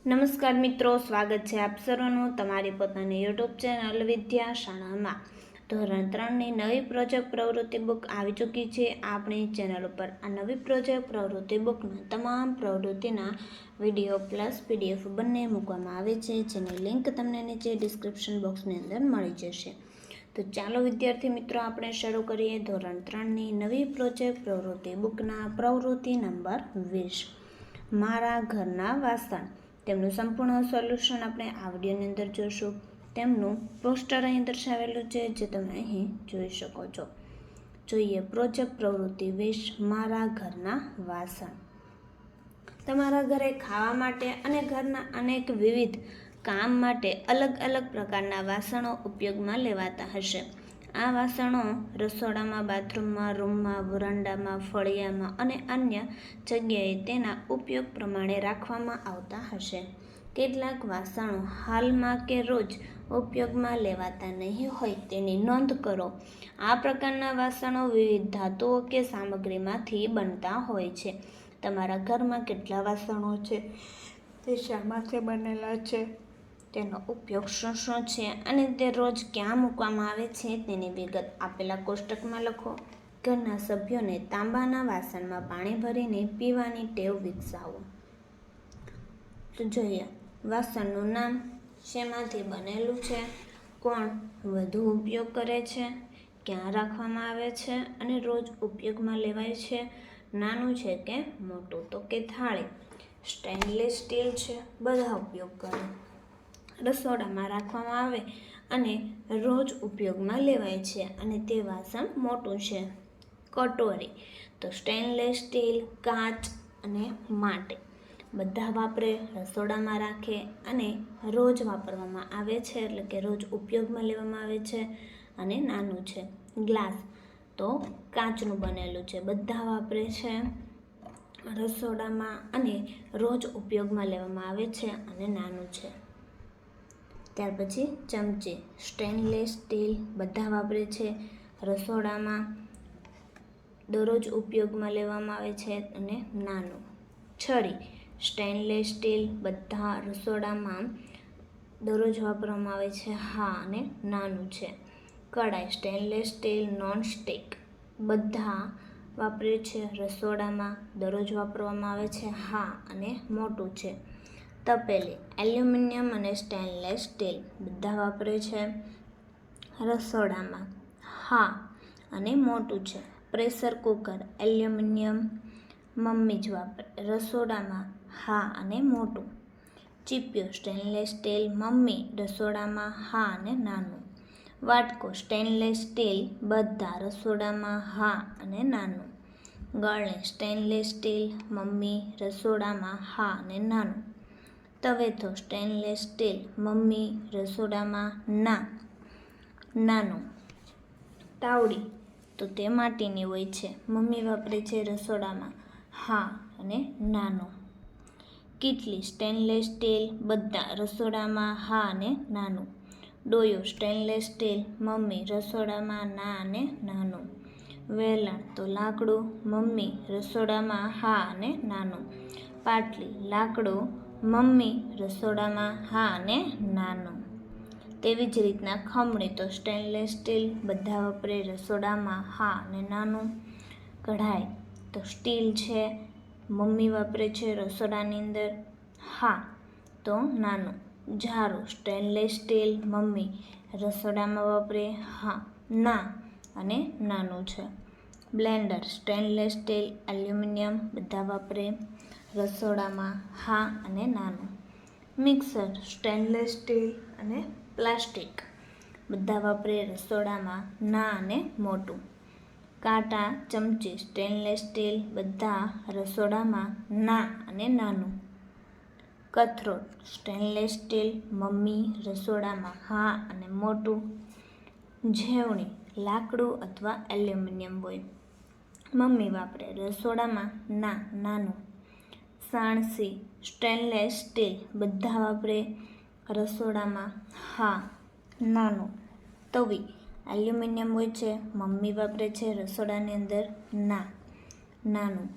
નમસ્કાર મિત્રો, સ્વાગત છે આપ સર્વનું તમારી પોતાની યુટ્યુબ ચેનલ વિદ્યા શાળામાં ધોરણ ત્રણની નવી પ્રોજેક્ટ પ્રવૃત્તિ બુક આવી ચૂકી છે. આપણી ચેનલ ઉપર આ નવી પ્રોજેક્ટ પ્રવૃત્તિ બુકમાં તમામ પ્રવૃત્તિના વીડિયો પ્લસ પીડીએફ બંને મૂકવામાં આવે છે, જેની લિંક તમને નીચે ડિસ્ક્રિપ્શન બોક્સની અંદર મળી જશે. તો ચાલો વિદ્યાર્થી મિત્રો, આપણે શરૂ કરીએ ધોરણ ત્રણની નવી પ્રોજેક્ટ પ્રવૃત્તિ બુકના પ્રવૃત્તિ નંબર વીસ. મારા ઘરના વાસણ. તેમનું સંપૂર્ણ સોલ્યુશન આપણે આ વિડીયોની અંદર જોઈશું તેમનું પોસ્ટર અહીં દર્શાવેલું છે જે તમે અહીં જોઈ શકો છો. જોઈએ, પ્રોજેક્ટ પ્રવૃત્તિ વેશ મારા ઘરના વાસણ. તમારા ઘરે ખાવા માટે અને ઘરના અનેક વિવિધ કામ માટે અલગ અલગ પ્રકારના વાસણો ઉપયોગમાં લેવાતા હશે. આ વાસણો રસોડામાં, બાથરૂમમાં, રૂમમાં, વરાંડામાં, ફળિયામાં અને અન્ય જગ્યાએ તેના ઉપયોગ પ્રમાણે રાખવામાં આવતા હશે. કેટલાક વાસણો હાલમાં કે રોજ ઉપયોગમાં લેવાતા નહીં હોય તેની નોંધ કરો. આ પ્રકારના વાસણો વિવિધ ધાતુઓ કે સામગ્રીમાંથી બનતા હોય છે. તમારા ઘરમાં કેટલા વાસણો છે? તે શામાંથી બનેલા છે. તેનો ઉપયોગ શું શું છે અને તે રોજ ક્યાં મૂકવામાં આવે છે તેની વિગત આપેલા કોષ્ટકમાં લખો. ઘરના સભ્યોને તાંબાના વાસણમાં પાણી ભરીને પીવાની ટેવ વિકસાવો. તો જોઈએ, વાસણનું નામ શેમાંથી બનેલું છે? કોણ વધુ ઉપયોગ કરે છે? ક્યાં રાખવામાં આવે છે? અને રોજ ઉપયોગમાં લેવાય છે? નાનું છે કે મોટું? તો કે થાળી? સ્ટેનલેસ સ્ટીલ છે? બધા ઉપયોગ કરે. રસોડામાં રાખવામાં આવે અને રોજ ઉપયોગમાં લેવાય છે અને તે વાસણ મોટું છે. કટોરી, તો સ્ટેનલેસ સ્ટીલ કાચ અને માટી. બધા વાપરે, રસોડામાં રાખે અને રોજ વાપરવામાં આવે છે, એટલે કે રોજ ઉપયોગમાં લેવામાં આવે છે અને નાનું છે. ગ્લાસ, તો કાચનું બનેલું છે. બધા વાપરે છે, રસોડામાં અને રોજ ઉપયોગમાં લેવામાં આવે છે અને નાનું છે. ત્યાર પછી ચમચી. સ્ટેનલેસ સ્ટીલ બધા વાપરે છે. રસોડામાં દરરોજ ઉપયોગમાં લેવામાં આવે છે અને નાનું. છરી. સ્ટેનલેસ સ્ટીલ બધા રસોડામાં દરરોજ વાપરવામાં આવે છે. હા, અને નાનું છે. કડાઈ સ્ટેનલેસ સ્ટીલ નોન સ્ટિક બધા વાપરે છે. રસોડામાં દરરોજ વાપરવામાં આવે છે. હા, અને મોટું છે. તપેલી, એલ્યુમિનિયમ અને સ્ટેનલેસ સ્ટીલ બધા વાપરે છે રસોડામાં. હા, અને મોટું છે. પ્રેશર કુકર, એલ્યુમિનિયમ મમ્મી જ વાપરે. રસોડામાં હા અને મોટું. ચીપિયો, સ્ટેનલેસ સ્ટીલ મમ્મી, રસોડામાં હા અને નાનું. વાટકો, સ્ટેનલેસ સ્ટીલ બધા રસોડામાં હા અને નાનું. ગળણી સ્ટેનલેસ સ્ટીલ મમ્મી, રસોડામાં હા અને નાનું. તવેથો સ્ટેનલેસ સ્ટીલ મમ્મી રસોડામાં ના, નાનું. તાવડી તો તે માટીની હોય છે. મમ્મી વાપરે છે રસોડામાં, હા અને નાનું. કીટલી સ્ટેનલેસ સ્ટીલ બધા રસોડામાં હા અને નાનું. ડોયો સ્ટેનલેસ સ્ટીલ મમ્મી રસોડામાં ના અને નાનું. વેલણ તો લાકડું, મમ્મી રસોડામાં હા અને નાનું. પાટલી, લાકડું મમ્મી રસોડામાં હા અને નાનું. તેવી જ રીતના ખમણી તો સ્ટેનલેસ સ્ટીલ બધા વપરે રસોડામાં હા અને નાનું કઢાઈ તો સ્ટીલ છે, મમ્મી વાપરે છે રસોડાની અંદર હા તો નાનું. ઝારો સ્ટેનલેસ સ્ટીલ મમ્મી રસોડામાં વાપરે હા, ના અને નાનું છે. બ્લેન્ડર સ્ટેનલેસ સ્ટીલ એલ્યુમિનિયમ બધા વાપરે રસોડામાં હા અને નાનું. મિક્સર, સ્ટેનલેસ સ્ટીલ અને પ્લાસ્ટિક. બધા વાપરે રસોડામાં ના અને મોટું. કાંટા, ચમચી, સ્ટેનલેસ સ્ટીલ બધા રસોડામાં ના અને નાનું. કથરોટ, સ્ટેનલેસ સ્ટીલ મમ્મી રસોડામાં હા અને મોટું. ઝેવણી લાકડું અથવા એલ્યુમિનિયમ હોય મમ્મી વાપરે રસોડામાં ના, નાનું. સાણસી સ્ટેનલેસ સ્ટીલ બધા વાપરે રસોડામાં. હા, નાનું, તવી, એલ્યુમિનિયમ હોય છે, મમ્મી વાપરે છે રસોડાની અંદર. ના, નાનું,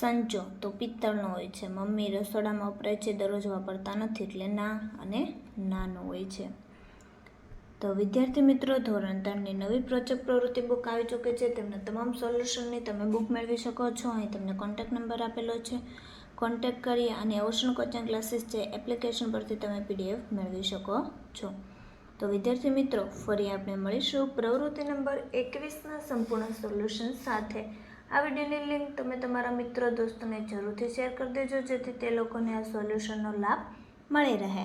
સંચો તો પિત્તળનો હોય છે. મમ્મી રસોડામાં વપરાય છે, દરરોજ વાપરતા નથી એટલે ના અને નાનું હોય છે. તો વિદ્યાર્થી મિત્રો, ધોરણ ત્રણની નવી પ્રોજેક્ટ પ્રવૃત્તિ બુક આવી ચૂકી છે. તેમના તમામ સોલ્યુશનની તમે બુક મેળવી શકો છો. અહીં તમને કોન્ટેક્ટ નંબર આપેલો છે. કોન્ટેક્ટ કરી અને ઓશન કોચિંગ ક્લાસીસ છે એપ્લિકેશન પરથી તમે પીડીએફ મેળવી શકો છો. તો વિદ્યાર્થી મિત્રો, ફરી આપણે મળીશું પ્રવૃત્તિ નંબર એકવીસના સંપૂર્ણ સોલ્યુશન સાથે. આ વિડીયોની લિંક તમે તમારા મિત્રો, દોસ્તોને જરૂરથી શેર કરી દેજો, જેથી તે લોકોને આ સોલ્યુશનનો લાભ મળી રહે.